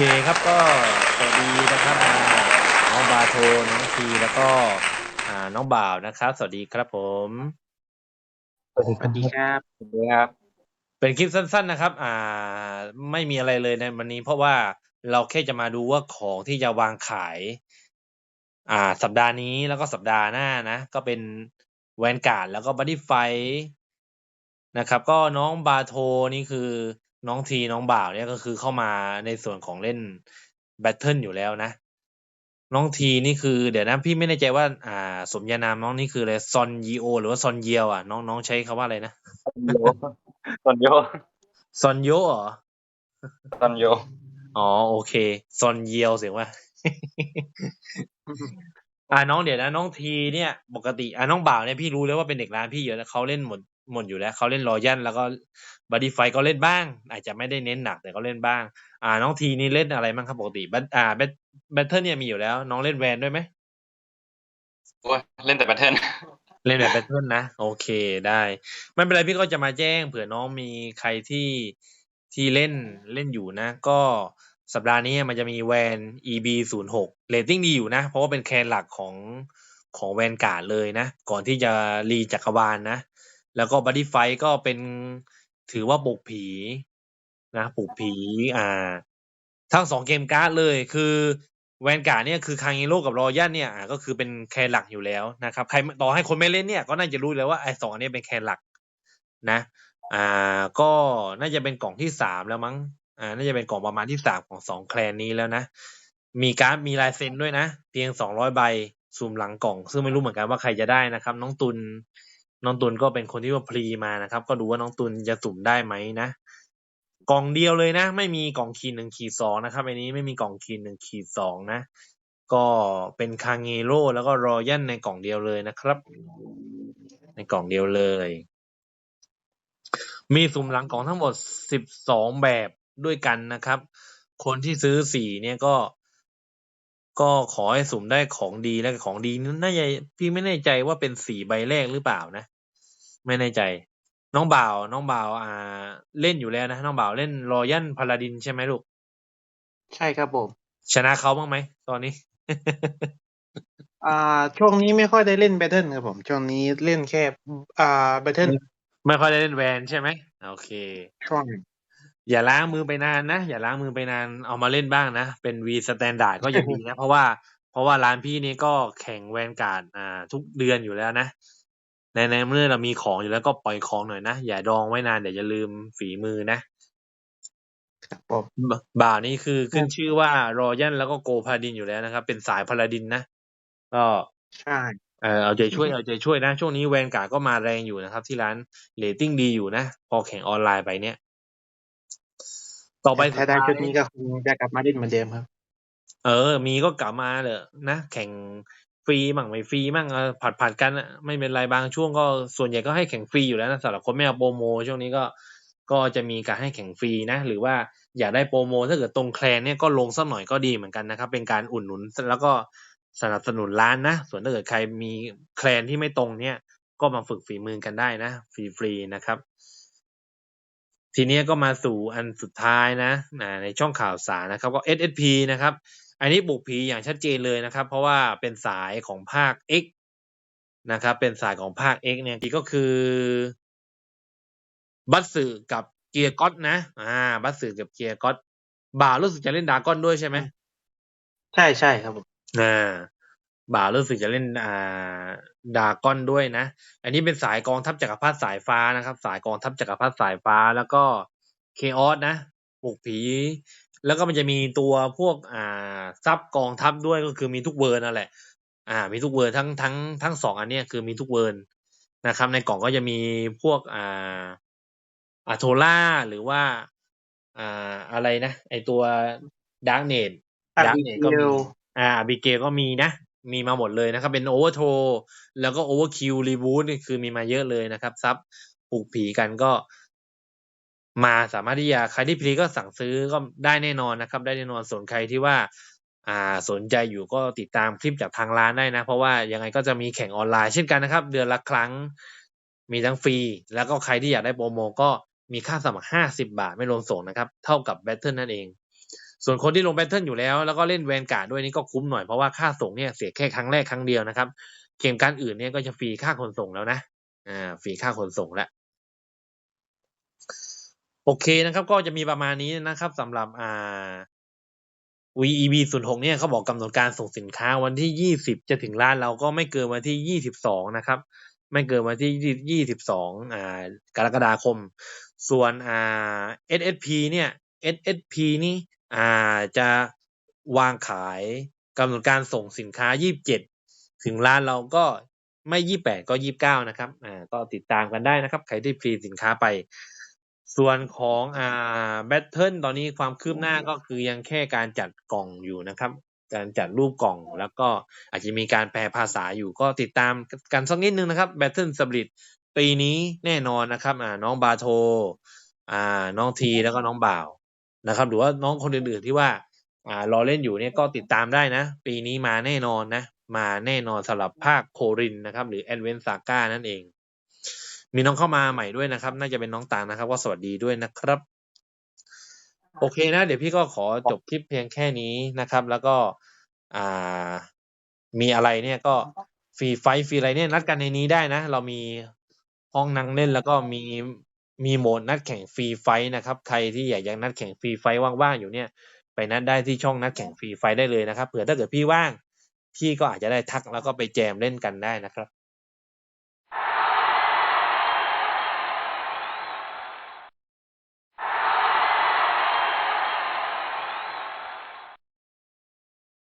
เคครับก็สวัสดีนะครับอ่าน้องบาโทน้องทีแล้วก็อ่าน้องบ่าวนะครับ สวัสดีครับผมสวัสดีครับสวัสดีครับ เป็นคลิปสั้น ๆนะครับ อ่า ไม่มีอะไรเลยในวันนี้ เพราะว่าเราแค่จะมาดูว่าของที่จะวางขาย อ่า สัปดาห์นี้แล้วก็สัปดาห์หน้านะ ก็เป็นแวนการ์ดแล้วก็บั d ดี้ไฟนะครับ ก็น้องบาโทนี่คือ น้องทีน้องบ่าวเนี่ยก็คือเข้ามาในส่วนของเล่นแบทเทิลอยู่แล้วนะ น้องทีนี่คือเดี๋ยวนะพี่ไม่แน่ใจว่า อ่า สมญานามน้องนี่คืออะไรซอนยีโอ หรือว่าซอนเยียวอะน้องน้องใช้คำว่าอะไรนะซอนโยซอนโยเหรอซอนโยอ๋อโอเคซอนเยียวเสียงว่าอ่าน้องเดี๋ยวนะน้องทีเนี่ย ปกติอ่าน้องบ่าวเนี่ยพี่รู้แล้วว่าเป็นเด็กร้านพี่เยอะแล้วเขาเล่นหมด หมดอยู่แล้วเขาเล่นรอยันแล้วก็บัดดี้ไฟก็เล่นบ้าง อาจจะไม่ได้เน้นหนักแต่ก็เล่นบ้าง อ่า น้องทีนี่เล่นอะไรบ้างครับปกติบัตอ่าแบทแบทเทิลเนี่ยมีอยู่แล้ว น้องเล่นแวนด้วยไหมโอ้ยเล่นแต่แพทเทิร์นเล่นแบบแบทเทิลนะ โอเคได้ ไม่เป็นไรพี่ก็จะมาแจ้ง เผื่อน้องมีใครที่ที่เล่นเล่นอยู่นะ ก็สัปดาห์นี้มันจะมีแวน EB ศูนย์หกเรตติ้งดีอยู่นะ เพราะว่าเป็นแคนหลักของของแวนการ์ดเลยนะ ก่อนที่จะรีจักรวาลนะ แล้วก็บัดดี้ไฟก็เป็นถือว่าปลุกผีนะปลุกผีอ่า ทั้งสองเกมการ์ดเลยคือแวนการ์ดเนี่ยคือคางเโร่กับรอยันเนี่ยอ่าก็คือเป็นแคนหลักอยู่แล้วนะครับ ใครต่อให้คนไม่เล่นเนี่ยก็น่าจะรู้แล้วว่าไอ้สองอันนี้เป็นแคนหลักนะ อ่า ก็น่าจะเป็นกล่องที่สามแล้วมั้ง อ่า น่าจะเป็นกล่องประมาณที่สามของสองแคลนนี้แล้วนะ มีการ์ดมีลายเซ็นด้วยนะ เพียงสองร้อยใบซูมหลังกล่อง ซึ่งไม่รู้เหมือนกันว่าใครจะได้นะครับ น้องตุล น้องตุลก็เป็นคนที่ว่าพรีมานะครับ ก็ดูว่าน้องตุลจะสุ่มได้ไหมนะกล่องเดียวเลยนะ ไม่มีกล่องคีย์หนึ่งขีดสองนะครับอันนี้ไม่มีกล่องคีย์หนึ่งขีดสองนะ ก็เป็นคางเงโร่แล้วก็รอยันในกล่องเดียวเลยนะครับ ในกล่องเดียวเลย มีสุ่มหลังกล่องทั้งหมดสิบสองแบบด้วยกันนะครับ คนที่ซื้อสี่เนี่ยก็ ก็ขอให้สุ่มได้ของดีและของดีนั้นน่าจะพี่ไม่แน่ใจว่าเป็นสี่ใบแรกหรือเปล่านะ ไม่แน่ใจ น้องบ่าวน้องบ่าวอ่า เล่นอยู่แล้วนะน้องบ่าวเล่นรอยันพาลาดินใช่ไหมลูก ใช่ครับผม ชนะเขาบ้างไหมตอนนี้ อ่า ช่วงนี้ไม่ค่อยได้เล่นแบทเทิลครับผม ช่วงนี้เล่นแค่อ่าแบทเทิลไม่ค่อยได้เล่นแวนใช่ไหมโอเคช่วงอย่าล้างมือไปนานนะ อย่าล้างมือไปนานเอามาเล่นบ้างนะ เป็นวีสแตนดาร์ดก็ยังดีนะ เพราะว่าเพราะว่าร้านพี่นี่ก็แข่งแวนการ์ดอ่า ทุกเดือนอยู่แล้วนะ ในในเมื่อเรามีของอยู่แล้วก็ปล่อยของหน่อยนะ อย่าดองไว้นานเดี๋ยวจะลืมฝีมือนะครับผมบบ่าวนี่คือขึ้นชื่อว่ารอยันแล้วก็โกพาดินอยู่แล้วนะครับ เป็นสายพาลาดินนะก็ใช่เออเอาใจช่วยเอาใจช่วยนะ ช่วงนี้แวนการ์ดก็มาแรงอยู่นะครับ ที่ร้านเรตติ้งดีอยู่นะ พอแข่งออนไลน์ไปเนี่ย ต่อไปถ้าได้ชุดนี้ก็คงจะกลับมาเล่นเหมือนเดิมครับ เออ มีก็กลับมาเลยนะแข่ง ฟรีมั่งไม่ฟรีมั่งผัดผัดกันอะไม่เป็นไรบางช่วงก็ส่วนใหญ่ก็ให้แข่งฟรีอยู่แล้วนะสำหรับคนไม่เอาโปรโมช่วงนี้ก็ก็จะมีการให้แข่งฟรีนะ หรือว่าอยากได้โปรโมถ้าเกิดตรงแคลนเนี่ยก็ลงสักหน่อยก็ดีเหมือนกันนะครับ เป็นการอุ่นหนุนแล้วก็สนับสนุนร้านนะ ส่วนถ้าเกิดใครมีแคลนที่ไม่ตรงเนี่ย ก็มาฝึกฝีมือกันได้นะฟรีๆนะครับ ทีนี้ก็มาสู่อันสุดท้ายนะในช่องข่าวสารนะครับ ก็ SSP นะครับ อันนี้บุกผีอย่างชัดเจนเลยนะครับ เพราะว่าเป็นสายของภาค X นะครับ เป็นสายของภาค X เนี่ยที่ก็คือ บัตสึกับเกียร์ก็อตนะ อ่า บัตสึกับเกียร์ก็อตบ่าวรู้สึกจะเล่นดากอนด้วยใช่ไหมใช่ใช่ครับผมอ่าบ่าวรู้สึกจะเล่นอ่าดากอนด้วยนะ อันนี้เป็นสายกองทัพจักรพรรดิสายฟ้านะครับ สายกองทัพจักรพรรดิสายฟ้าแล้วก็เคออสนะปลุกผี แล้วก็มันจะมีตัวพวกอ่าซับกองทัพด้วยก็คือมีทุกเวอร์นั่นแหละ อ่า มีทุกเวอร์ทั้งทั้งทั้งสองอันเนี้ยคือมีทุกเวอร์นะครับ ในกล่องก็จะมีพวกอ่าอาโทล่าหรือว่าอ่าอะไรนะ ไอตัวดาร์กเนตอาดาร์กบิเนตเกก็มีลอ่าบิเกลก็มีนะ มีมาหมดเลยนะครับ เป็นโอเวอร์โทแล้วก็โอเวอร์คิวรีบูทนี่คือมีมาเยอะเลยนะครับซับปลูกผีกันก็ มาสามารถที่จะใครที่พลีก็สั่งซื้อก็ได้แน่นอนนะครับ ได้แน่นอนส่วนใครที่ว่าอ่าสนใจอยู่ก็ติดตามคลิปจากทางร้านได้นะ เพราะว่ายังไงก็จะมีแข่งออนไลน์เช่นกันนะครับ เดือนละครั้งมีทั้งฟรี แล้วก็ใครที่อยากได้โปรโมก็มีค่าสมัครห้าสิบาทไม่รวมส่งนะครับ เท่ากับแบตเทิลนั่นเอง ส่วนคนที่ลงแบทเทิลอยู่แล้ว แล้วก็เล่นแวนการ์ดด้วยนี่ก็คุ้มหน่อยเพราะว่าค่าส่งเนี่ยเสียแค่ครั้งแรกครั้งเดียวนะครับ เกมการอื่นเนี่ยก็จะฟรีค่าขนส่งแล้วนะอ่าฟรีค่าขนส่งแล้ว โอเคนะครับ ก็จะมีประมาณนี้นะครับสำหรับอ่า VEB 0 6เนี่ยเขาบอกกำหนดการส่งสินค้าวันที่ 20 จะถึงร้านเราก็ไม่เกินวันที่ 22 นะครับ ไม่เกินวันที่ 22อ่ากรกฎาคม ส่วนอ่า SSP เนี่ย SSP นี่อ่าจะวางขายกำหนดการส่งสินค้า 27 ถึงร้านเราก็ไม่ 28 ก็ 29 นะครับอ่าก็ติดตามกันได้นะครับ ใครที่พรีสินค้าไป ส่วนของอ่าแบทเทิลตอนนี้ความคืบหน้าก็คือยังแค่การจัดกล่องอยู่นะครับ การจัดรูปกล่องแล้วก็อาจจะมีการแปลภาษาอยู่ก็ติดตามกันสักนิดนึงนะครับแบทเทิลสปริตปีนี้แน่นอนนะครับอ่าน้องบาโทอ่าน้องทีแล้วก็น้องบ่าวนะครับ หรือว่าน้องคนอื่นๆที่ว่าอ่ารอเล่นอยู่เนี่ยก็ติดตามได้นะ ปีนี้มาแน่นอนนะ มาแน่นอนสำหรับภาคโครินนะครับ หรือ Advent Saga นั่นเอง มีน้องเข้ามาใหม่ด้วยนะครับ น่าจะเป็นน้องตางนะครับ ก็สวัสดีด้วยนะครับ โอเคนะ เดี๋ยวพี่ก็ขอจบคลิปเพียงแค่นี้นะครับ แล้วก็อ่ามีอะไรเนี่ยก็ฟรีไฟฟรีอะไรเนี่ยนัดกันในนี้ได้นะ เรามีห้องนั่งเล่นแล้วก็มีมีโหมดนัดแข่งฟรีไฟนะครับ ใครที่อยากจะนัดแข่งฟรีไฟว่างๆอยู่เนี่ย ไปนัดได้ที่ช่องนัดแข่งฟรีไฟได้เลยนะครับเผื่อถ้าเกิดพี่ว่าง พี่ก็อาจจะได้ทักแล้วก็ไปแจมเล่นกันได้นะครับ